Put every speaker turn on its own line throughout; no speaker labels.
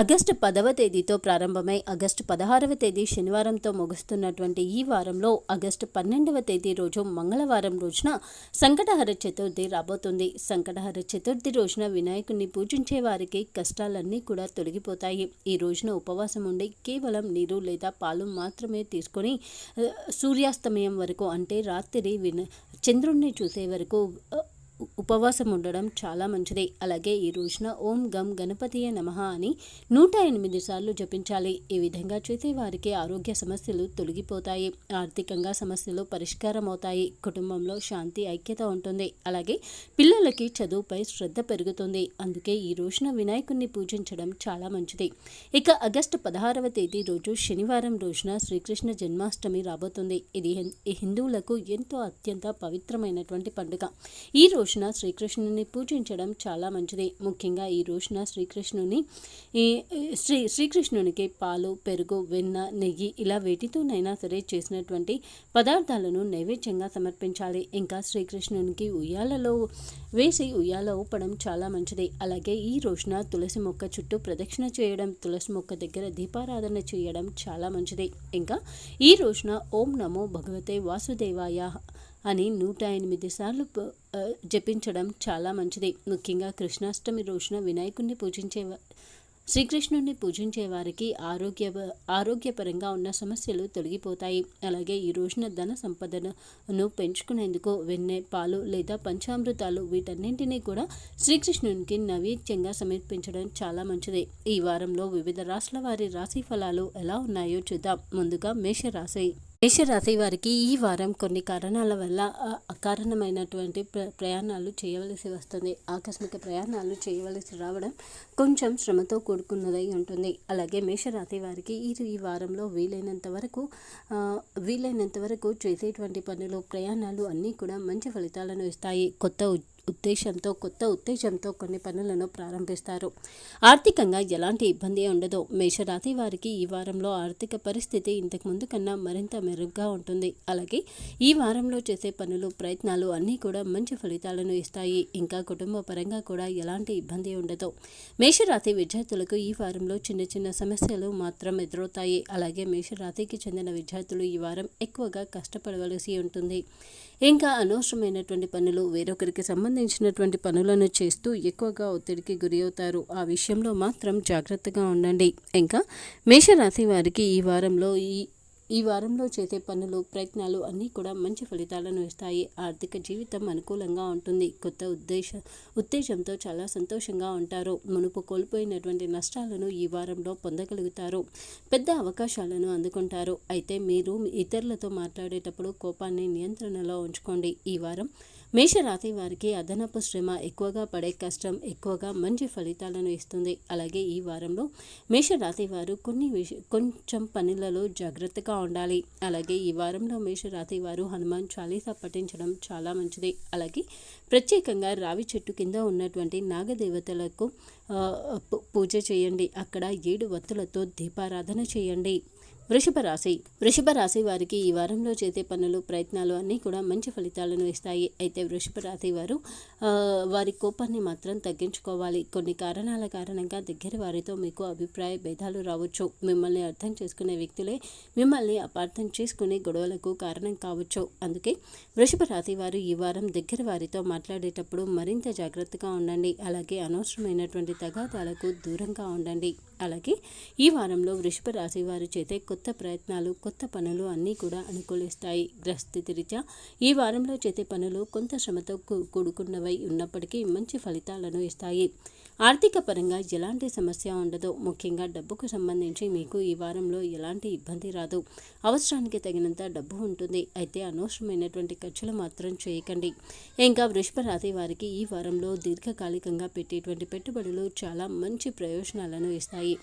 August పదవ తేదీతో ప్రారంభమై ఆగస్టు పదహారవ తేదీ శనివారంతో ముగుస్తున్నటువంటి ఈ వారంలో ఆగస్టు పన్నెండవ తేదీ రోజు మంగళవారం రోజున సంకటహర చతుర్థి రాబోతుంది. సంకటహర చతుర్థి రోజున వినాయకుడిని పూజించే వారికి కష్టాలన్నీ కూడా తొలగిపోతాయి. ఈ రోజున ఉపవాసం ఉండి కేవలం నీరు లేదా పాలు మాత్రమే తీసుకొని సూర్యాస్తమయం వరకు అంటే రాత్రి విన చంద్రుణ్ణి చూసే వరకు ఉపవాసం ఉండడం చాలా మంచిది. అలాగే ఈ రోజున ఓం గం గణపతియే నమః అని నూట ఎనిమిది సార్లు జపించాలి. ఈ విధంగా చేసే వారికి ఆరోగ్య సమస్యలు తొలగిపోతాయి. ఆర్థికంగా సమస్యలు పరిష్కారం అవుతాయి కుటుంబంలో శాంతి ఐక్యత ఉంటుంది. అలాగే పిల్లలకి చదువుపై శ్రద్ధ పెరుగుతుంది. అందుకే ఈ రోజున వినాయకుడిని పూజించడం చాలా మంచిది. ఇక ఆగస్టు పదహారవ తేదీ రోజు శనివారం రోజున శ్రీకృష్ణ జన్మాష్టమి రాబోతుంది. ఇది ఈ హిందువులకు ఎంతో అత్యంత పవిత్రమైనటువంటి పండుగ. ఈ రోజు రోజున శ్రీకృష్ణుని పూజించడం చాలా మంచిది. ముఖ్యంగా ఈ రోజున శ్రీకృష్ణుని ఈ ఈ శ్రీ శ్రీకృష్ణునికి పాలు పెరుగు వెన్న నెయ్యి ఇలా వేటితోనైనా సరే చేసినటువంటి పదార్థాలను నైవేద్యంగా సమర్పించాలి. ఇంకా శ్రీకృష్ణునికి ఉయ్యాలలో వేసి ఉయ్యాల ఊపడం చాలా మంచిది. అలాగే ఈ రోజున తులసి మొక్క చుట్టూ ప్రదక్షిణ చేయడం తులసి మొక్క దగ్గర దీపారాధన చేయడం చాలా మంచిది. ఇంకా ఈ రోజున ఓం నమో భగవతే వాసుదేవాయ అని నూట ఎనిమిది సార్లు జపించడం చాలా మంచిది. ముఖ్యంగా కృష్ణాష్టమి రోజున వినాయకుడిని పూజించే శ్రీకృష్ణుణ్ణి శ్రీకృష్ణుడిని పూజించే వారికి ఆరోగ్య ఆరోగ్యపరంగా ఉన్న సమస్యలు తొలగిపోతాయి. అలాగే ఈ రోజున ధన సంపదను పెంచుకునేందుకు వెన్నె పాలు లేదా పంచామృతాలు వీటన్నింటినీ కూడా శ్రీకృష్ణునికి నైవేద్యంగా సమర్పించడం చాలా మంచిది. ఈ వారంలో వివిధ రాష్ట్రాల వారి రాశి ఫలాలు ఎలా ఉన్నాయో చూద్దాం. ముందుగా మేషరాశి. మేషరాశి వారికి ఈ వారం కొన్ని కారణాల వల్ల అకారణమైనటువంటి ప్ర ప్రయాణాలు చేయవలసి వస్తుంది. ఆకస్మిక ప్రయాణాలు చేయవలసి రావడం కొంచెం శ్రమతో కూడుకున్నదై ఉంటుంది. అలాగే మేషరాశి వారికి ఈ ఈ వారంలో వీలైనంత వరకు వీలైనంత వరకు చేసేటువంటి పనులు ప్రయాణాలు అన్నీ కూడా మంచి ఫలితాలను ఇస్తాయి. కొత్త ఉద్దేశంతో కొత్త ఉత్తేజంతో కొన్ని పనులను ప్రారంభిస్తారు. ఆర్థికంగా ఎలాంటి ఇబ్బంది ఉండదు. మేషరాశి వారికి ఈ వారంలో ఆర్థిక పరిస్థితి ఇంతకు ముందు కన్నా మరింత మెరుగ్గా ఉంటుంది. అలాగే ఈ వారంలో చేసే పనులు ప్రయత్నాలు అన్నీ కూడా మంచి ఫలితాలను ఇస్తాయి. ఇంకా కుటుంబ పరంగా కూడా ఎలాంటి ఇబ్బంది ఉండదు. మేషరాశి విద్యార్థులకు ఈ వారంలో చిన్న చిన్న సమస్యలు మాత్రం ఎదురవుతాయి. అలాగే మేషరాశికి చెందిన విద్యార్థులు ఈ వారం ఎక్కువగా కష్టపడవలసి ఉంటుంది. ఇంకా అనవసరమైనటువంటి పనులు వేరొకరికి సంబంధించినటువంటి పనులను చేస్తూ ఎక్కువగా ఒత్తిడికి గురి అవుతారు ఆ విషయంలో మాత్రం జాగ్రత్తగా ఉండండి. ఇంకా మేషరాశి వారికి ఈ వారంలో ఈ ఈ వారంలో చేసే పనులు ప్రయత్నాలు అన్నీ కూడా మంచి ఫలితాలను ఇస్తాయి. ఆర్థిక జీవితం అనుకూలంగా ఉంటుంది. కొత్త ఉద్దేశ ఉత్తేజంతో చాలా సంతోషంగా ఉంటారు. మునుపు కోల్పోయినటువంటి నష్టాలను ఈ వారంలో పొందగలుగుతారు. పెద్ద అవకాశాలను అందుకుంటారు. అయితే మీరు ఇతరులతో మాట్లాడేటప్పుడు కోపాన్ని నియంత్రణలో ఉంచుకోండి. ఈ వారం మేషరాశి వారికి అదనపు శ్రమ ఎక్కువగా పడే కష్టం ఎక్కువగా మంచి ఫలితాలను ఇస్తుంది. అలాగే ఈ వారంలో మేషరాశి వారు కొన్ని విష కొంచెం పనులలో జాగ్రత్తగా ఉండాలి. అలాగే ఈ వారంలో మేషరాశి వారు హనుమాన్ చాలీసా పఠించడం చాలా మంచిది. అలాగే ప్రత్యేకంగా రావి చెట్టు కింద ఉన్నటువంటి నాగదేవతలకు పూ- పూజ చేయండి. అక్కడ ఏడు వత్తులతో దీపారాధన చేయండి. వృషభ రాశి వృషభ రాశి వారికి ఈ వారంలో చేసే పనులు ప్రయత్నాలు అన్నీ కూడా మంచి ఫలితాలను ఇస్తాయి. అయితే వృషభ రాశి వారు వారి కోపాన్ని మాత్రం తగ్గించుకోవాలి. కొన్ని కారణాల కారణంగా దగ్గర వారితో మీకు అభిప్రాయ భేదాలు రావచ్చు. మిమ్మల్ని అర్థం చేసుకునే వ్యక్తులే మిమ్మల్ని అపార్థం చేసుకునే గొడవలకు కారణం కావచ్చు. అందుకే వృషభ రాశి వారు ఈ వారం దగ్గర వారితో మాట్లాడేటప్పుడు మరింత జాగ్రత్తగా ఉండండి. అలాగే అనవసరమైనటువంటి తగాదాలకు దూరంగా ఉండండి. అలాగే ఈ వారంలో వృషభ రాశి వారు చేతే కొత్త ప్రయత్నాలు కొత్త పనులు అన్నీ కూడా అనుకూలిస్తాయి. గ్రహస్థితి రీత్యా ఈ వారంలో చేసే పనులు కొంత శ్రమతో కూడుకున్నవై ఉన్నప్పటికీ మంచి ఫలితాలను ఇస్తాయి. ఆర్థిక పరంగా ఎలాంటి సమస్య ఉండదు. ముఖ్యంగా డబ్బుకు సంబంధించి మీకు ఈ వారంలో ఎలాంటి ఇబ్బంది రాదు. అవసరానికి తగినంత డబ్బు ఉంటుంది. అయితే అనవసరమైనటువంటి ఖర్చులు మాత్రం చేయకండి. ఇంకా వృషభ రాతి వారికి ఈ వారంలో దీర్ఘకాలికంగా పెట్టేటువంటి పెట్టుబడులు చాలా మంచి ప్రయోజనాలను ఇస్తాయి.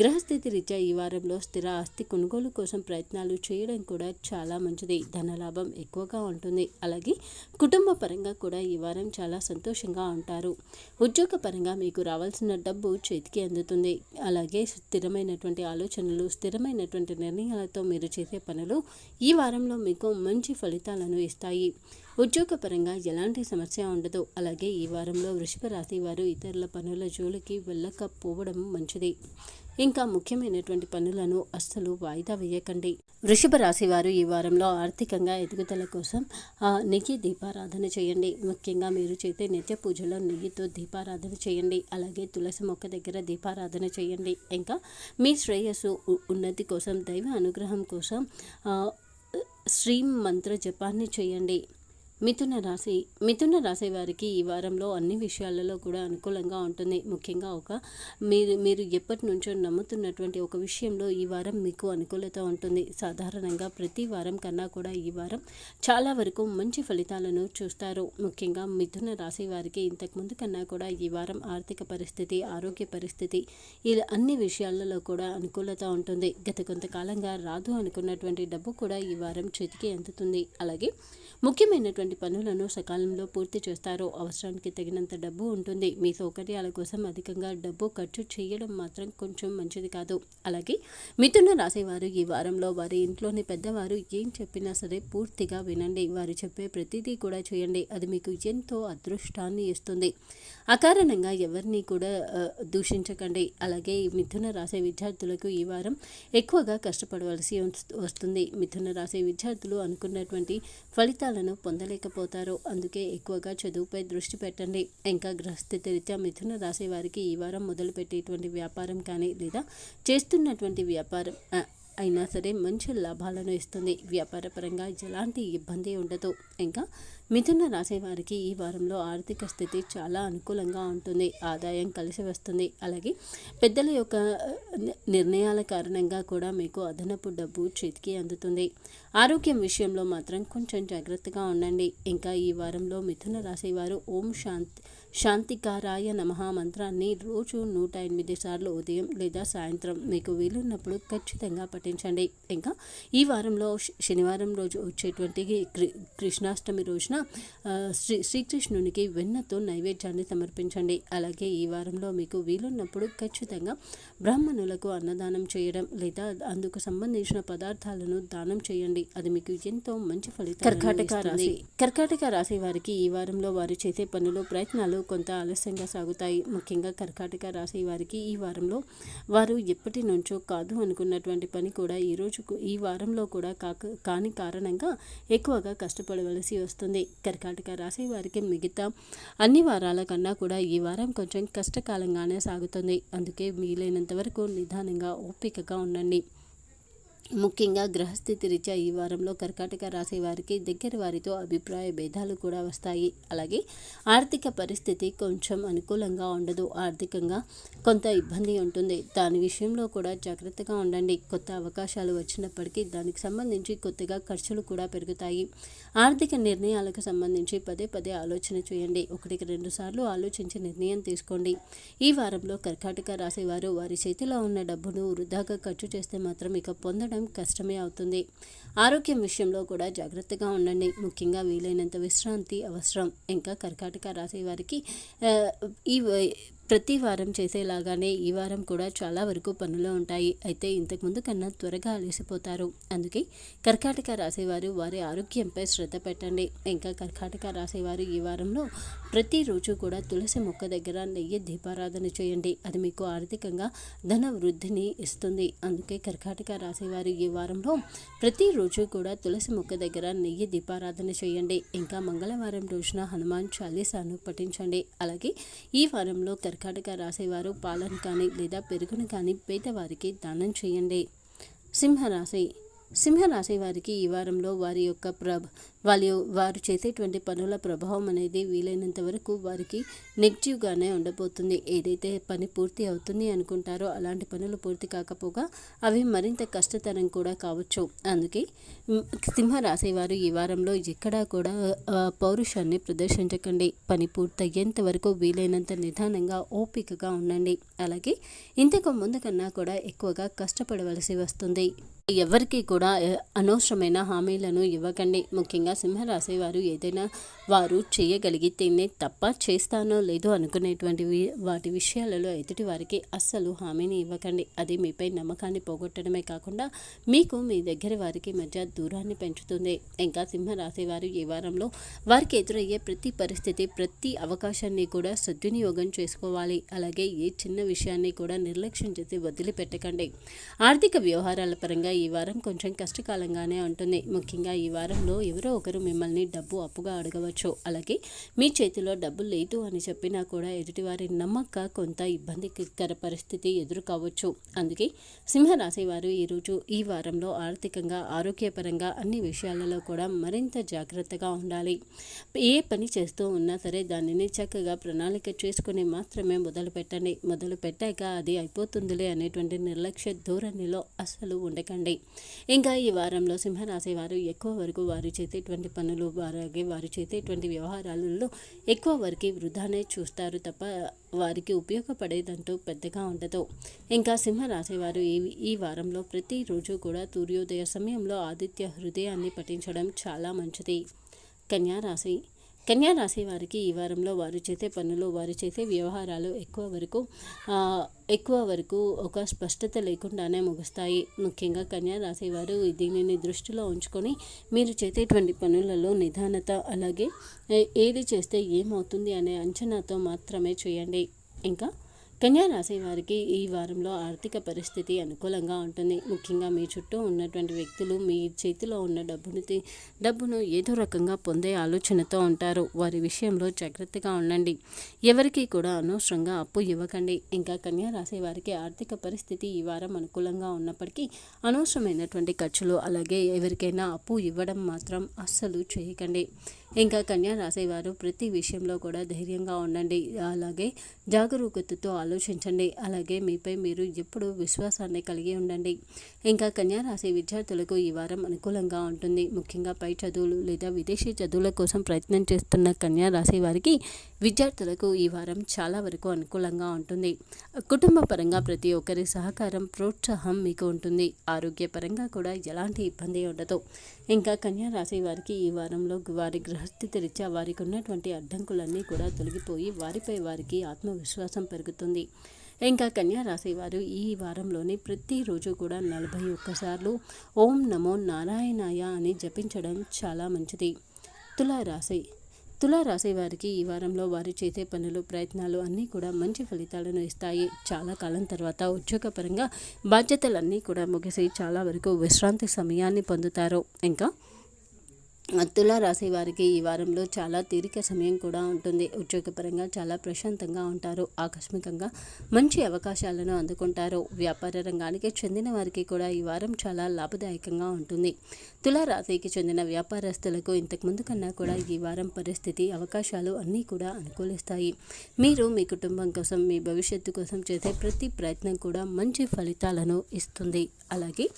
గ్రహస్థితి రీత్యా ఈ వారంలో స్థిర ఆస్తి కొనుగోలు కోసం ప్రయత్నాలు చేయడం కూడా చాలా మంచిది. ధనలాభం ఎక్కువగా ఉంటుంది. అలాగే కుటుంబ పరంగా కూడా ఈ వారం చాలా సంతోషంగా ఉంటారు. ఉద్యోగ పరంగా మీకు రావాల్సిన డబ్బు చేతికి అందుతుంది. అలాగే స్థిరమైనటువంటి ఆలోచనలు స్థిరమైనటువంటి నిర్ణయాలతో మీరు చేసే పనులు ఈ వారంలో మీకు మంచి ఫలితాలను ఇస్తాయి. ఉద్యోగపరంగా ఎలాంటి సమస్య ఉండదు. అలాగే ఈ వారంలో వృషభ రాశి వారు ఇతరుల పనుల జోలికి వెళ్ళకపోవడం మంచిది. ఇంకా ముఖ్యమైనటువంటి పనులను అస్సలు వాయిదా వేయకండి. వృషభ రాశి వారు ఈ వారంలో ఆర్థికంగా ఎదుగుదల కోసం నెయ్యి దీపారాధన చేయండి. ముఖ్యంగా మీరు చేసే నిత్య పూజలో నెయ్యితో దీపారాధన చేయండి. అలాగే తులసి మొక్క దగ్గర దీపారాధన చేయండి. ఇంకా మీ శ్రేయస్సు ఉన్నతి కోసం దైవ అనుగ్రహం కోసం శ్రీ మంత్ర జపాన్ని చేయండి. మిథున రాశి మిథున రాశి వారికి ఈ వారంలో అన్ని విషయాలలో కూడా అనుకూలంగా ఉంటుంది. ముఖ్యంగా ఒక మీరు మీరు ఎప్పటి నుంచో నమ్ముతున్నటువంటి ఒక విషయంలో ఈ వారం మీకు అనుకూలత ఉంటుంది. సాధారణంగా ప్రతి వారం కన్నా కూడా ఈ వారం చాలా వరకు మంచి ఫలితాలను చూస్తారు. ముఖ్యంగా మిథున రాశి వారికి ఇంతకుముందు కన్నా కూడా ఈ వారం ఆర్థిక పరిస్థితి ఆరోగ్య పరిస్థితి ఇలా అన్ని విషయాలలో కూడా అనుకూలత ఉంటుంది. గత కొంతకాలంగా రాదు అనుకున్నటువంటి డబ్బు కూడా ఈ వారం చేతికి అందుతుంది. అలాగే ముఖ్యమైనటువంటి పనులను సకాలంలో పూర్తి చేస్తారు అవసరానికి తగినంత డబ్బు ఉంటుంది. మీ సౌకర్యాల కోసం అధికంగా డబ్బు ఖర్చు చేయడం మాత్రం కొంచెం మంచిది కాదు. అలాగే మిథున రాసేవారు ఈ వారంలో వారి ఇంట్లోని పెద్దవారు ఏం చెప్పినా సరే పూర్తిగా వినండి. వారు చెప్పే ప్రతిదీ కూడా చేయండి అది మీకు ఎంతో అదృష్టాన్ని ఇస్తుంది. అకారణంగా ఎవరిని కూడా దూషించకండి. అలాగే మిథున రాసే విద్యార్థులకు ఈ వారం ఎక్కువగా కష్టపడవలసి వస్తుంది. మిథున రాసే విద్యార్థులు అనుకున్నటువంటి ఫలితాలను పొందలేకపోతారు. అందుకే ఎక్కువగా చదువుపై దృష్టి పెట్టండి. ఇంకా గ్రహస్థితి రీత్యా మిథున రాసే వారికి ఈ వారం మొదలుపెట్టేటువంటి వ్యాపారం కానీ లేదా చేస్తున్నటువంటి వ్యాపారం అయినా సరే మంచి లాభాలను ఇస్తుంది. వ్యాపారపరంగా ఎలాంటి ఇబ్బంది ఉండదు. ఇంకా మిథున రాసే వారికి ఈ వారంలో ఆర్థిక స్థితి చాలా అనుకూలంగా ఉంటుంది. ఆదాయం కలిసి వస్తుంది. అలాగే పెద్దల యొక్క నిర్ణయాల కారణంగా కూడా మీకు అదనపు డబ్బు చేతికి అందుతుంది. ఆరోగ్యం విషయంలో మాత్రం కొంచెం జాగ్రత్తగా ఉండండి. ఇంకా ఈ వారంలో మిథున రాసేవారు ఓం శాంతి శాంతికారాయ నమ మంత్రాన్ని రోజు నూట ఎనిమిది సార్లు ఉదయం లేదా సాయంత్రం మీకు వీలున్నప్పుడు ఖచ్చితంగా పఠించండి. ఇంకా ఈ వారంలో శనివారం రోజు వచ్చేటువంటి కృష్ణాష్టమి రోజున శ్రీ శ్రీకృష్ణునికి వెన్నతో నైవేద్యాన్ని సమర్పించండి. అలాగే ఈ వారంలో మీకు వీలున్నప్పుడు ఖచ్చితంగా బ్రాహ్మణులకు అన్నదానం చేయడం లేదా అందుకు సంబంధించిన పదార్థాలను దానం చేయండి. అది మీకు ఎంతో మంచి ఫలితం కర్కాటక రాశి. కర్కాటక రాశి వారికి ఈ వారంలో వారు చేసే పనులు ప్రయత్నాలు కొంత ఆలస్యంగా సాగుతాయి. ముఖ్యంగా కర్కాటక రాశి వారికి ఈ వారంలో వారు ఎప్పటి నుంచో కాదు అనుకున్నటువంటి పని కూడా ఈ రోజు ఈ వారంలో కూడా కాక కాని కారణంగా ఎక్కువగా కష్టపడవలసి వస్తుంది. కర్కాటక రాశి వారికి మిగతా అన్ని వారాల కన్నా కూడా ఈ వారం కొంచెం కష్టకాలంగానే సాగుతుంది. అందుకే వీలైనంత వరకు నిదానంగా ఓపికగా ఉండండి. ముఖ్యంగా గ్రహస్థితి రీత్యా ఈ వారంలో కర్కాటక రాశి వారికి దగ్గర వారితో అభిప్రాయ భేదాలు కూడా వస్తాయి. అలాగే ఆర్థిక పరిస్థితి కొంచెం అనుకూలంగా ఉండదు. ఆర్థికంగా కొంత ఇబ్బంది ఉంటుంది. దాని విషయంలో కూడా జాగ్రత్తగా ఉండండి. కొత్త అవకాశాలు వచ్చినప్పటికీ దానికి సంబంధించి కొత్తగా ఖర్చులు కూడా పెరుగుతాయి. ఆర్థిక నిర్ణయాలకు సంబంధించి పదే పదే ఆలోచన చేయండి. ఒకటికి రెండు సార్లు ఆలోచించి నిర్ణయం తీసుకోండి. ఈ వారంలో కర్కాటక రాసేవారు వారి చేతిలో ఉన్న డబ్బును వృధాగా ఖర్చు చేస్తే మాత్రం ఇక పొందడం ఉండడం కష్టమే అవుతుంది. ఆరోగ్యం విషయంలో కూడా జాగ్రత్తగా ఉండండి. ముఖ్యంగా వీలైనంత విశ్రాంతి అవసరం. ఇంకా కర్కాటక రాశి వారికి ఈ ప్రతి వారం చేసేలాగానే ఈ వారం కూడా చాలా వరకు పనులు ఉంటాయి. అయితే ఇంతకుముందు కన్నా త్వరగా అలసిపోతారు. అందుకే కర్కాటక రాసేవారు వారి ఆరోగ్యంపై శ్రద్ధ పెట్టండి. ఇంకా కర్కాటక రాసేవారు ఈ వారంలో ప్రతిరోజు కూడా తులసి మొక్క దగ్గర నెయ్యి దీపారాధన చేయండి. అది మీకు ఆర్థికంగా ధన వృద్ధిని ఇస్తుంది. అందుకే కర్కాటక రాసేవారు ఈ వారంలో ప్రతిరోజు కూడా తులసి మొక్క దగ్గర నెయ్యి దీపారాధన చేయండి. ఇంకా మంగళవారం రోజున హనుమాన్ చాలీసాను పఠించండి. అలాగే ఈ వారంలో కర్క కర్కాటక రాసేవారు పాలను కానీ లేదా పెరుగును కానీ పేదవారికి దానం చేయండి. సింహరాశి సింహరాశి వారికి ఈ వారంలో వారి యొక్క ప్రభ వాళ్ళు వారు చేసేటువంటి పనుల ప్రభావం అనేది వీలైనంత వరకు వారికి నెగిటివ్గానే ఉండబోతుంది. ఏదైతే పని పూర్తి అవుతుంది అనుకుంటారో అలాంటి పనులు పూర్తి కాకపోగా అవి మరింత కష్టతరం కూడా కావచ్చు. అందుకే సింహ రాసేవారు ఈ వారంలో ఎక్కడా కూడా పౌరుషాన్ని ప్రదర్శించకండి. పని పూర్తయ్యేంత వరకు వీలైనంత నిదానంగా ఓపికగా ఉండండి. అలాగే ఇంతకు ముందు కన్నా కూడా ఎక్కువగా కష్టపడవలసి వస్తుంది. ఎవరికి కూడా అనవసరమైన హామీలను ఇవ్వకండి. ముఖ్యంగా సింహరాశి వారు ఏదైనా వారు చేయగలిగితేనే తప్ప చేస్తానో లేదో అనుకునేటువంటి వాటి విషయాలలో ఎదుటి వారికి అస్సలు హామీని ఇవ్వకండి. అది మీపై నమ్మకాన్ని పోగొట్టడమే కాకుండా మీకు మీ దగ్గర వారికి మధ్య దూరాన్ని పెంచుతుంది. ఇంకా సింహరాశి వారు ఈ వారంలో వారికి ఎదురయ్యే ప్రతి పరిస్థితి ప్రతి అవకాశాన్ని కూడా సద్వినియోగం చేసుకోవాలి. అలాగే ఏ చిన్న విషయాన్ని కూడా నిర్లక్ష్యం చేసి వదిలిపెట్టకండి. ఆర్థిక వ్యవహారాల పరంగా ఈ వారం కొంచెం కష్టకాలంగానే ఉంటుంది. ముఖ్యంగా ఈ వారంలో ఎవరో ఒకరు మిమ్మల్ని డబ్బు అప్పుగా అడగవచ్చు. అలాగే మీ చేతిలో డబ్బు లేదు అని చెప్పినా కూడా ఎదుటివారి నమ్మక కొంత ఇబ్బందికర పరిస్థితి ఎదురు కావచ్చు అందుకే సింహరాశి వారు ఈరోజు ఈ వారంలో ఆర్థికంగా ఆరోగ్యపరంగా అన్ని విషయాలలో కూడా మరింత జాగ్రత్తగా ఉండాలి. ఏ పని చేస్తూ ఉన్నా సరే దానిని చక్కగా ప్రణాళిక చేసుకుని మాత్రమే మొదలు పెట్టండి. మొదలు పెట్టాక అది అయిపోతుందిలే అనేటువంటి నిర్లక్ష్య ధోరణిలో అస్సలు ఉండకండి. ఇంకా ఈ వారంలో సింహరాశి వారు ఎక్కువ వరకు వారు చేసేటువంటి పనులు అలాగే వారు చేసేటువంటి వ్యవహారాలలో ఎక్కువ వరకు వృధానే చూస్తారు తప్ప వారికి ఉపయోగపడేదంటూ పెద్దగా ఉండదు. ఇంకా సింహరాశి వారు ఈ ఈ వారంలో ప్రతిరోజు కూడా సూర్యోదయ సమయంలో ఆదిత్య హృదయాన్ని పఠించడం చాలా మంచిది. కన్యా రాశి కన్యా రాశి వారికి ఈ వారంలో వారు చేసే పనులు వారు చేసే వ్యవహారాలు ఎక్కువ వరకు ఎక్కువ వరకు ఒక స్పష్టత లేకుండానే ముగుస్తాయి. ముఖ్యంగా కన్యా రాశి వారు దీనిని దృష్టిలో ఉంచుకొని మీరు చేసేటువంటి పనులలో నిదానత అలాగే ఏది చేస్తే ఏమవుతుంది అనే అంచనాతో మాత్రమే చేయండి. ఇంకా కన్యా రాశి వారికి ఈ వారంలో ఆర్థిక పరిస్థితి అనుకూలంగా ఉంటుంది. ముఖ్యంగా మీ చుట్టూ ఉన్నటువంటి వ్యక్తులు మీ చేతిలో ఉన్న డబ్బును డబ్బును ఏదో రకంగా పొందే ఆలోచనతో ఉంటారు. వారి విషయంలో జాగ్రత్తగా ఉండండి. ఎవరికి కూడా అనవసరంగా అప్పు ఇవ్వకండి. ఇంకా కన్యా రాశి వారికి ఆర్థిక పరిస్థితి ఈ వారం అనుకూలంగా ఉన్నప్పటికీ అనవసరమైనటువంటి ఖర్చులు అలాగే ఎవరికైనా అప్పు ఇవ్వడం మాత్రం అస్సలు చేయకండి. ఇంకా కన్యా రాసేవారు ప్రతి విషయంలో కూడా ధైర్యంగా ఉండండి. అలాగే జాగరూకతతో ఆలోచించండి. అలాగే మీపై మీరు ఎప్పుడూ విశ్వాసాన్ని కలిగి ఉండండి. ఇంకా కన్యా రాశి విద్యార్థులకు ఈ వారం అనుకూలంగా ఉంటుంది. ముఖ్యంగా పై చదువులు లేదా విదేశీ చదువుల కోసం ప్రయత్నం చేస్తున్న కన్యా రాశి వారికి విద్యార్థులకు ఈ వారం చాలా వరకు అనుకూలంగా ఉంటుంది. కుటుంబ పరంగా ప్రతి ఒక్కరి సహకారం ప్రోత్సాహం మీకు ఉంటుంది. ఆరోగ్యపరంగా కూడా ఎలాంటి ఇబ్బంది ఉండదు. ఇంకా కన్యా రాశి వారికి ఈ వారంలో వారి గృహస్థితి రీత్యా వారికి ఉన్నటువంటి అడ్డంకులన్నీ కూడా తొలగిపోయి వారిపై వారికి ఆత్మవిశ్వాసం పెరుగుతుంది. ఇంకా కన్యా రాశివారు ఈ వారంలోని ప్రతిరోజు కూడా నలభై ఒక్కసార్లు ఓం నమో నారాయణాయ అని జపించడం చాలా మంచిది. తులారాశి తులారాశి వారికి ఈ వారంలో వారు చేసే పనులు ప్రయత్నాలు అన్నీ కూడా మంచి ఫలితాలను ఇస్తాయి. చాలా కాలం తర్వాత ఉద్యోగపరంగా బాధ్యతలన్నీ కూడా ముగిసి చాలా వరకు విశ్రాంతి సమయాన్ని పొందుతారు. ఇంకా రాశి వారికి ఈ వారంలో చాలా తీరిక సమయం కూడా ఉంటుంది. ఉద్యోగపరంగా చాలా ప్రశాంతంగా ఉంటారు. ఆకస్మికంగా మంచి అవకాశాలను అందుకుంటారు. వ్యాపార రంగానికి చెందిన వారికి కూడా ఈ వారం చాలా లాభదాయకంగా ఉంటుంది. తులారాశికి చెందిన వ్యాపారస్తులకు ఇంతకు ముందు కన్నా కూడా ఈ వారం పరిస్థితి అవకాశాలు అన్నీ కూడా అనుకూలిస్తాయి. మీరు మీ కుటుంబం కోసం మీ భవిష్యత్తు కోసం చేసే ప్రతి ప్రయత్నం కూడా మంచి ఫలితాలను ఇస్తుంది. అలాగే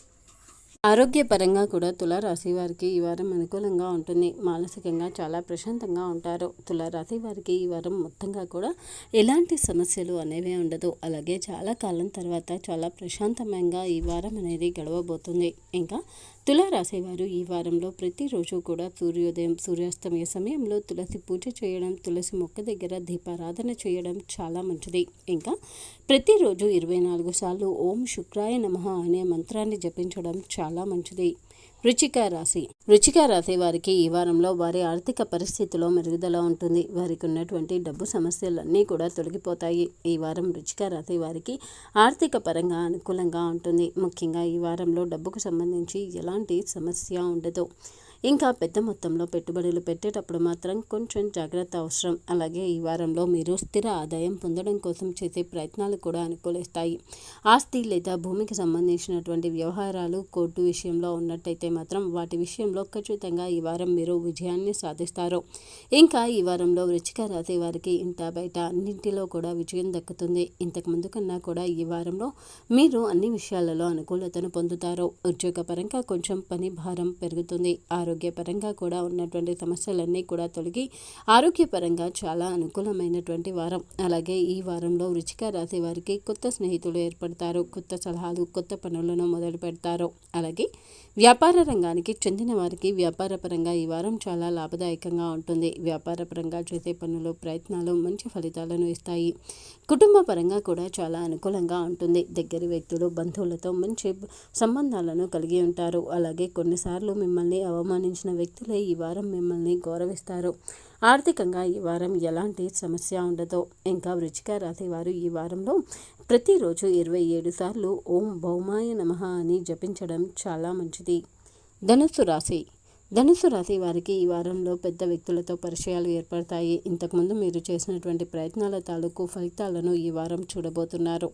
ఆరోగ్యపరంగా కూడా తులారాశి వారికి ఈ వారం అనుకూలంగా ఉంటుంది. మానసికంగా చాలా ప్రశాంతంగా ఉంటారు. తులారాశి వారికి ఈ వారం మొత్తంగా కూడా ఎలాంటి సమస్యలు అనేవి ఉండదు. అలాగే చాలా కాలం తర్వాత చాలా ప్రశాంతమైన ఈ వారం అనేది గడవబోతుంది. ఇంకా తులారాశివారు ఈ వారంలో ప్రతిరోజు కూడా సూర్యోదయం సూర్యాస్తమయ సమయంలో తులసి పూజ చేయడం తులసి మొక్క దగ్గర దీపారాధన చేయడం చాలా మంచిది. ఇంకా ప్రతిరోజు ఇరవై నాలుగు సార్లు ఓం శుక్రాయ నమః అనే మంత్రాన్ని జపించడం చాలా మంచిది. రుచిక రాశి. రుచిక రాశి వారికి ఈ వారంలో వారి ఆర్థిక పరిస్థితిలో మెరుగుదల ఉంటుంది. వారికి ఉన్నటువంటి డబ్బు సమస్యలన్నీ కూడా తొలగిపోతాయి. ఈ వారం రుచిక రాశి వారికి ఆర్థిక పరంగా అనుకూలంగా ఉంటుంది. ముఖ్యంగా ఈ వారంలో డబ్బుకు సంబంధించి ఎలాంటి సమస్య ఉండదు. ఇంకా పెద్ద మొత్తంలో పెట్టుబడులు పెట్టేటప్పుడు మాత్రం కొంచెం జాగ్రత్త అవసరం. అలాగే ఈ వారంలో మీరు స్థిర ఆదాయం పొందడం కోసం చేసే ప్రయత్నాలు కూడా అనుకూలిస్తాయి. ఆస్తి లేదా భూమికి సంబంధించినటువంటి వ్యవహారాలు కోర్టు విషయంలో ఉన్నట్టయితే మాత్రం వాటి విషయంలో ఖచ్చితంగా ఈ వారం మీరు విజయాన్ని సాధిస్తారు. ఇంకా ఈ వారంలో వృచ్చిక రాశి వారికి ఇంట బయట అన్నింటిలో కూడా విజయం దక్కుతుంది. ఇంతకు ముందు కన్నా కూడా ఈ వారంలో మీరు అన్ని విషయాలలో అనుకూలతను పొందుతారు. ఉద్యోగపరంగా కొంచెం పని భారం పెరుగుతుంది. ఆరోగ్యపరంగా కూడా ఉన్నటువంటి సమస్యలన్నీ కూడా తొలగి ఆరోగ్యపరంగా చాలా అనుకూలమైనటువంటి వారం. అలాగే ఈ వారంలో వృచ్చిక రాశి వారికి కొత్త స్నేహితులు ఏర్పడతారు. కొత్త సలహాలు కొత్త పనులను మొదలు పెడతారు అలాగే వ్యాపార రంగానికి చెందిన వారికి వ్యాపారపరంగా ఈ వారం చాలా లాభదాయకంగా ఉంటుంది. వ్యాపారపరంగా చేసే పనులు ప్రయత్నాలు మంచి ఫలితాలను ఇస్తాయి. కుటుంబ పరంగా కూడా చాలా అనుకూలంగా ఉంటుంది. దగ్గర వ్యక్తులు బంధువులతో మంచి సంబంధాలను కలిగి ఉంటారు. అలాగే కొన్నిసార్లు మిమ్మల్ని అవమానించిన వ్యక్తులే ఈ వారం మిమ్మల్ని గౌరవిస్తారు. ఆర్థికంగా ఈ వారం ఎలాంటి సమస్య ఉండదు ఇంకా వృచ్చిక రాశి వారు ఈ వారంలో ప్రతిరోజు ఇరవై ఏడు సార్లు ఓం భౌమాయ నమః అని జపించడం చాలా మంచిది. ధనుస్సు రాశి ధనుసు రాశి వారికి ఈ వారంలో పెద్ద వ్యక్తులతో పరిచయాలు ఏర్పడతాయి. ఇంతకుముందు మీరు చేసినటువంటి ప్రయత్నాల తాలూకు ఫలితాలను ఈ వారం చూడబోతున్నారు.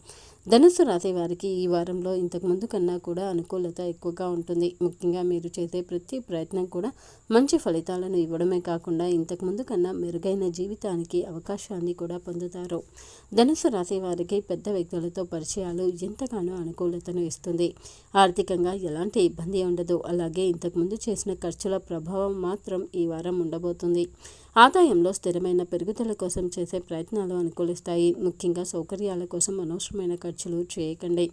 ధనుసు రాశి వారికి ఈ వారంలో ఇంతకుముందు కన్నా కూడా అనుకూలత ఎక్కువగా ఉంటుంది. ముఖ్యంగా మీరు చేసే ప్రతి ప్రయత్నం కూడా మంచి ఫలితాలను ఇవ్వడమే కాకుండా ఇంతకుముందు కన్నా మెరుగైన జీవితానికి అవకాశాన్ని కూడా పొందుతారు. ధనుసు రాశి వారికి పెద్ద వ్యక్తులతో పరిచయాలు ఎంతగానో అనుకూలతను ఇస్తుంది. ఆర్థికంగా ఎలాంటి ఇబ్బంది ఉండదు. అలాగే ఇంతకుముందు చేసిన ఖర్చు ఖర్చుల ప్రభావం మాత్రం ఈ వారం ఉండబోతుంది. ఆదాయంలో స్థిరమైన పెరుగుదల కోసం చేసే ప్రయత్నాలు అనుకూలిస్తాయి. ముఖ్యంగా సౌకర్యాల కోసం అనవసరమైన ఖర్చులు చేయకండి.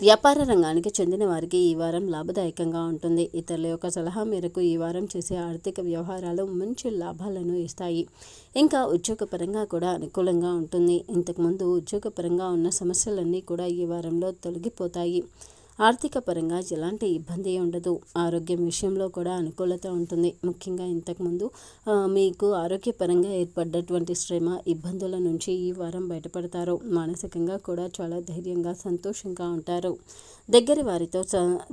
వ్యాపార రంగానికి చెందిన వారికి ఈ వారం లాభదాయకంగా ఉంటుంది. ఇతరుల యొక్క సలహా మేరకు ఈ వారం చేసే ఆర్థిక వ్యవహారాలు మంచి లాభాలను ఇస్తాయి. ఇంకా ఉద్యోగపరంగా కూడా అనుకూలంగా ఉంటుంది. ఇంతకుముందు ఉద్యోగపరంగా ఉన్న సమస్యలన్నీ కూడా ఈ వారంలో తొలగిపోతాయి. ఆర్థిక పరంగా ఎలాంటి ఇబ్బంది ఉండదు. ఆరోగ్యం విషయంలో కూడా అనుకూలత ఉంటుంది. ముఖ్యంగా ఇంతకుముందు మీకు ఆరోగ్యపరంగా ఏర్పడ్డటువంటి శ్రమ ఇబ్బందుల నుంచి ఈ వారం బయటపడతారు. మానసికంగా కూడా చాలా ధైర్యంగా సంతోషంగా ఉంటారు. దగ్గర వారితో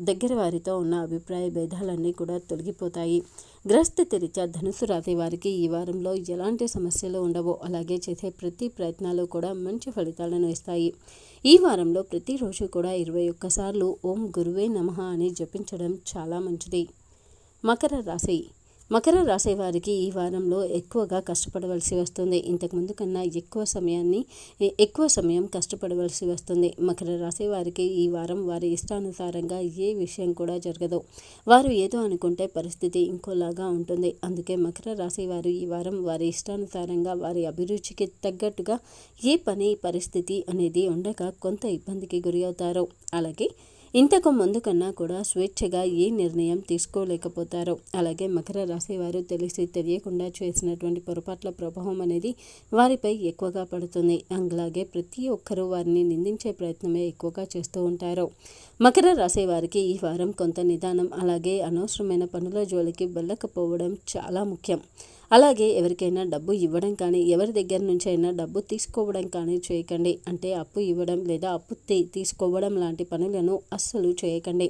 దగ్గర వారితో ఉన్న అభిప్రాయ భేదాలన్నీ కూడా తొలగిపోతాయి. గ్రహస్థితి రీత్యా ధనుసు రాతి వారికి ఈ వారంలో ఎలాంటి సమస్యలు ఉండవు. అలాగే చేసే ప్రతి ప్రయత్నాలు కూడా మంచి ఫలితాలను ఇస్తాయి. ఈ వారంలో ప్రతిరోజు కూడా ఇరవై ఒక్కసార్లు ఓం గురువే నమ అని జపించడం చాలా మంచిది. మకర రాశి మకర రాశి వారికి ఈ వారంలో ఎక్కువగా కష్టపడవలసి వస్తుంది. ఇంతకుముందు కన్నా ఎక్కువ సమయాన్ని ఎక్కువ సమయం కష్టపడవలసి వస్తుంది. మకర రాశి వారికి ఈ వారం వారి ఇష్టానుసారంగా ఏ విషయం కూడా జరగదు. వారు ఏదో అనుకుంటే పరిస్థితి ఇంకోలాగా ఉంటుంది. అందుకే మకర రాశి వారు ఈ వారం వారి ఇష్టానుసారంగా వారి అభిరుచికి తగ్గట్టుగా ఏ పని పరిస్థితి అనేది ఉండగా కొంత ఇబ్బందికి గురి అవుతారు. అలాగే ఇంతకు ముందు కన్నా కూడా స్వేచ్ఛగా ఏ నిర్ణయం తీసుకోలేకపోతారో. అలాగే మకర రాశి వారు తెలిసి తెలియకుండా చేసినటువంటి పొరపాట్ల ప్రభావం అనేది వారిపై ఎక్కువగా పడుతుంది. అలాగే ప్రతి ఒక్కరూ వారిని నిందించే ప్రయత్నమే ఎక్కువగా చేస్తూ ఉంటారు. మకర రాశి వారికి ఈ వారం కొంత నిదానం అలాగే అనవసరమైన పనుల జోలికి వెళ్ళకపోవడం చాలా ముఖ్యం. అలాగే ఎవరికైనా డబ్బు ఇవ్వడం కానీ ఎవరి దగ్గర నుంచి అయినా డబ్బు తీసుకోవడం కానీ చేయకండి. అంటే అప్పు ఇవ్వడం లేదా అప్పు తీసుకోవడం లాంటి పనులను అస్సలు చేయకండి.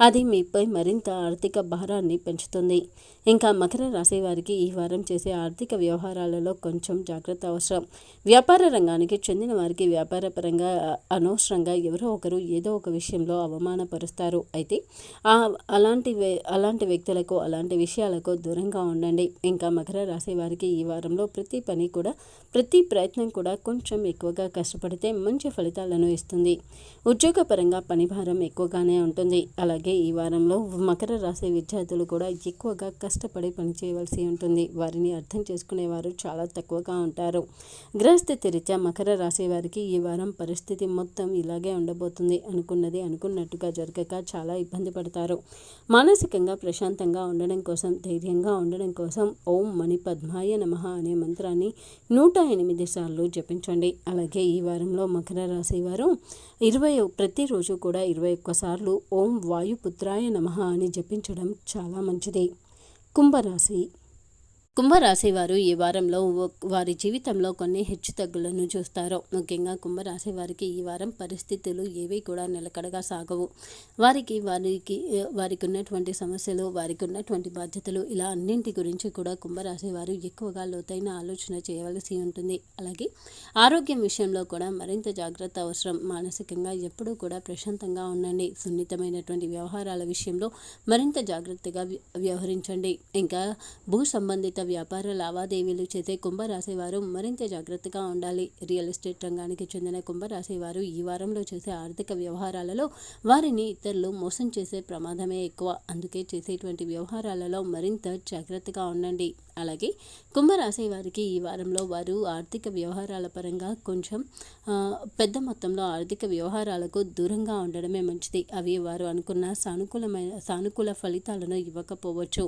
అది మీపై మరింత ఆర్థిక భారాన్ని పెంచుతుంది. ఇంకా మకర రాశి వారికి ఈ వారం చేసే ఆర్థిక వ్యవహారాలలో కొంచెం జాగ్రత్త అవసరం. వ్యాపార రంగానికి చెందిన వారికి వ్యాపారపరంగా అనవసరంగా ఎవరో ఒకరు ఏదో ఒక విషయంలో అవమానపరుస్తారు. అయితే అలాంటి అలాంటి వ్యక్తులకు అలాంటి విషయాలకు దూరంగా ఉండండి. ఇంకా మకర మకర రాశి వారికి ఈ వారంలో ప్రతి పని కూడా ప్రతి ప్రయత్నం కూడా కొంచెం ఎక్కువగా కష్టపడితే మంచి ఫలితాలను ఇస్తుంది. ఉద్యోగపరంగా పనిభారం ఎక్కువగానే ఉంటుంది. అలాగే ఈ వారంలో మకర రాశి విద్యార్థులు కూడా ఎక్కువగా కష్టపడి పనిచేయవలసి ఉంటుంది. వారిని అర్థం చేసుకునేవారు చాలా తక్కువగా ఉంటారు. గ్రహస్థితి రీత్యా మకర రాశి వారికి ఈ వారం పరిస్థితి మొత్తం ఇలాగే ఉండబోతుంది అనుకున్నది అనుకున్నట్టుగా జరగక చాలా ఇబ్బంది పడతారు. మానసికంగా ప్రశాంతంగా ఉండడం కోసం ధైర్యంగా ఉండడం కోసం ఓం అని పద్మాయ నమ అనే మంత్రాన్ని నూట ఎనిమిది సార్లు జపించండి. అలాగే ఈ వారంలో మకర రాశి వారు ఇరవై ప్రతిరోజు కూడా ఇరవై ఒక్కసార్లు ఓం వాయుపుత్రాయ నమ అని జపించడం చాలా మంచిది. కుంభరాశి కుంభరాశి వారు ఈ వారంలో వారి జీవితంలో కొన్ని హెచ్చుతగ్గులను చూస్తారు. ముఖ్యంగా కుంభరాశి వారికి ఈ వారం పరిస్థితులు ఏవి కూడా నిలకడగా సాగవు. వారికి వారికి వారికి ఉన్నటువంటి సమస్యలు వారికి ఉన్నటువంటి బాధ్యతలు ఇలా అన్నింటి గురించి కూడా కుంభరాశి వారు ఎక్కువగా లోతైన ఆలోచన చేయవలసి ఉంటుంది. అలాగే ఆరోగ్యం విషయంలో కూడా మరింత జాగ్రత్త అవసరం. మానసికంగా ఎప్పుడూ కూడా ప్రశాంతంగా ఉండండి. సున్నితమైనటువంటి వ్యవహారాల విషయంలో మరింత జాగ్రత్తగా వ్యవహరించండి. ఇంకా భూ సంబంధిత వ్యాపార లావాదేవీలు చేసే కుంభరాశివారు మరింత జాగ్రత్తగా ఉండాలి. రియల్ ఎస్టేట్ రంగానికి చెందిన కుంభరాశివారు ఈ వారంలో చేసే ఆర్థిక వ్యవహారాలలో వారిని ఇతరులు మోసం చేసే ప్రమాదమే ఎక్కువ. అందుకే చేసేటువంటి వ్యవహారాలలో మరింత జాగ్రత్తగా ఉండండి. అలాగే కుంభరాశి వారికి ఈ వారంలో వారు ఆర్థిక వ్యవహారాల పరంగా కొంచెం పెద్ద మొత్తంలో ఆర్థిక వ్యవహారాలకు దూరంగా ఉండడమే మంచిది. అవి వారు అనుకున్న సానుకూలమైన సానుకూల ఫలితాలను ఇవ్వకపోవచ్చు.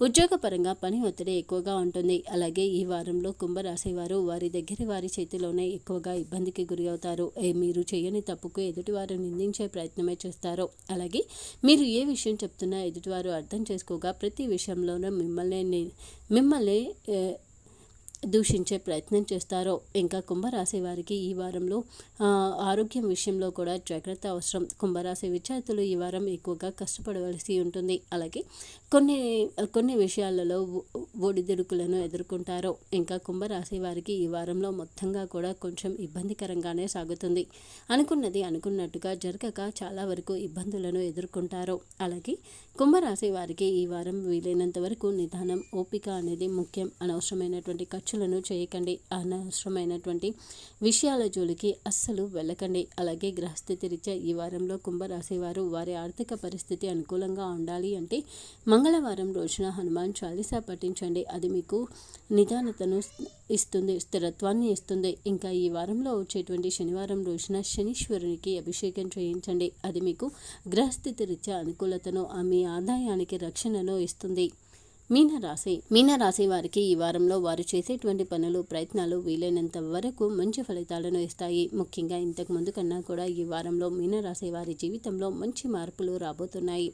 ఉద్యోగపరంగా పని ఒత్తిడి ఎక్కువగా ఉంటుంది. అలాగే ఈ వారంలో కుంభరాశి వారు వారి దగ్గర వారి చేతిలోనే ఎక్కువగా ఇబ్బందికి గురి అవుతారు. మీరు చేయని తప్పుకు ఎదుటివారు నిందించే ప్రయత్నమే చేస్తారు. అలాగే మీరు ఏ విషయం చెప్తున్నా ఎదుటివారు అర్థం చేసుకోగా ప్రతి విషయంలోనూ మిమ్మల్ని మిమ్మల్ని దూషించే ప్రయత్నం చేస్తారో ఇంకా కుంభరాశి వారికి ఈ వారంలో ఆరోగ్యం విషయంలో కూడా జాగ్రత్త అవసరం. కుంభరాశి విద్యార్థులు ఈ వారం ఎక్కువగా కష్టపడవలసి ఉంటుంది. అలాగే కొన్ని కొన్ని విషయాలలో ఒడిదుడుకులను ఎదుర్కొంటారో. ఇంకా కుంభరాశి వారికి ఈ వారంలో మొత్తంగా కూడా కొంచెం ఇబ్బందికరంగానే సాగుతుంది. అనుకున్నది అనుకున్నట్టుగా జరగక చాలా వరకు ఇబ్బందులను ఎదుర్కొంటారో. అలాగే కుంభరాశి వారికి ఈ వారం వీలైనంత వరకు నిదానం ఓపిక అనేది ముఖ్యం. అనవసరమైనటువంటి ఖర్చులను చేయకండి. అనవసరమైనటువంటి విషయాల జోలికి అస్సలు వెళ్ళకండి. అలాగే గ్రహస్థితి రీత్యా ఈ వారంలో కుంభరాశి వారు వారి ఆర్థిక పరిస్థితి అనుకూలంగా ఉండాలి అంటే మంగళవారం రోజున హనుమాన్ చాలీసా పఠించండి. అది మీకు నిదానతను ఇస్తుంది స్థిరత్వాన్ని ఇస్తుంది. ఇంకా ఈ వారంలో వచ్చేటువంటి శనివారం రోజున శనీశ్వరునికి అభిషేకం చేయించండి. అది మీకు గ్రహస్థితి రీత్యా అనుకూలతను మీ ఆదాయానికి రక్షణను ఇస్తుంది. మీనరాశి మీనరాశి వారికి ఈ వారంలో వారు చేసేటువంటి పనులు ప్రయత్నాలు వీలైనంత వరకు మంచి ఫలితాలను ఇస్తాయి. ముఖ్యంగా ఇంతకు ముందు కన్నా కూడా ఈ వారంలో మీనరాశి వారి జీవితంలో మంచి మార్పులు రాబోతున్నాయి.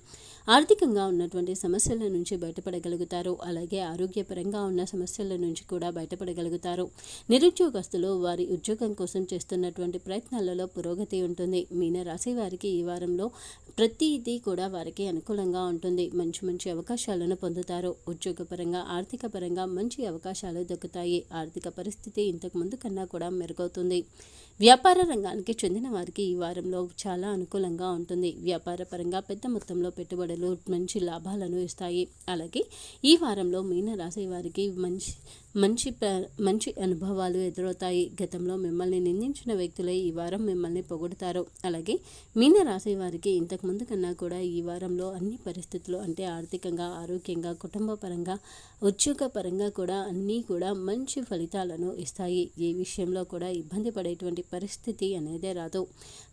ఆర్థికంగా ఉన్నటువంటి సమస్యల నుంచి బయటపడగలుగుతారు. అలాగే ఆరోగ్యపరంగా ఉన్న సమస్యల నుంచి కూడా బయటపడగలుగుతారు. నిరుద్యోగస్తులు వారి ఉద్యోగం కోసం చేస్తున్నటువంటి ప్రయత్నాలలో పురోగతి ఉంటుంది. మీనరాశి వారికి ఈ వారంలో ప్రతిదీ కూడా వారికి అనుకూలంగా ఉంటుంది. మంచి మంచి అవకాశాలను పొందుతారు. ఉద్యోగపరంగా ఆర్థిక పరంగా మంచి అవకాశాలు దక్కుతాయి. ఆర్థిక పరిస్థితి ఇంతకు ముందు కన్నా కూడా మెరుగవుతుంది. వ్యాపార రంగానికి చెందిన వారికి ఈ వారంలో చాలా అనుకూలంగా ఉంటుంది. వ్యాపార పరంగా పెద్ద మొత్తంలో పెట్టుబడులు మంచి లాభాలను ఇస్తాయి. అలాగే ఈ వారంలో మీన రాసే వారికి మంచి మంచి మంచి అనుభవాలు ఎదురవుతాయి. గతంలో మిమ్మల్ని నిందించిన వ్యక్తులే ఈ వారం మిమ్మల్ని పొగుడతారు. అలాగే మీన రాసే వారికి ఇంతకు ముందు కన్నా కూడా ఈ వారంలో అన్ని పరిస్థితులు అంటే ఆర్థికంగా ఆరోగ్యంగా కుటుంబ పరంగా ఉద్యోగ పరంగా కూడా అన్నీ కూడా మంచి ఫలితాలను ఇస్తాయి. ఏ విషయంలో కూడా ఇబ్బంది పడేటువంటి పరిస్థితి అనేదే రాదు.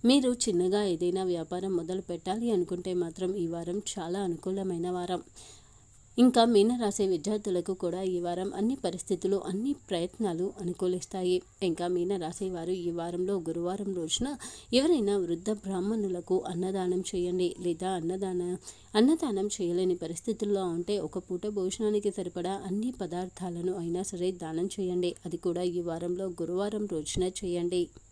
మీరు చిన్నగా ఏదైనా వ్యాపారం మొదలు పెట్టాలి అనుకుంటే మాత్రం ఈ వారం చాలా అనుకూలమైన వారం. ఇంకా మీనరాశి విద్యార్థులకు కూడా ఈ వారం అన్ని పరిస్థితులు అన్ని ప్రయత్నాలు అనుకూలిస్తాయి. ఇంకా మీనరాశి వారు ఈ వారంలో గురువారం రోజున ఎవరైనా వృద్ధ బ్రాహ్మణులకు అన్నదానం చేయండి లేదా అన్నదాన అన్నదానం చేయలేని పరిస్థితుల్లో ఉంటే ఒక పూట భోజనానికి సరిపడా అన్ని పదార్థాలను అయినా సరే దానం చేయండి. అది కూడా ఈ వారంలో గురువారం రోజున చేయండి.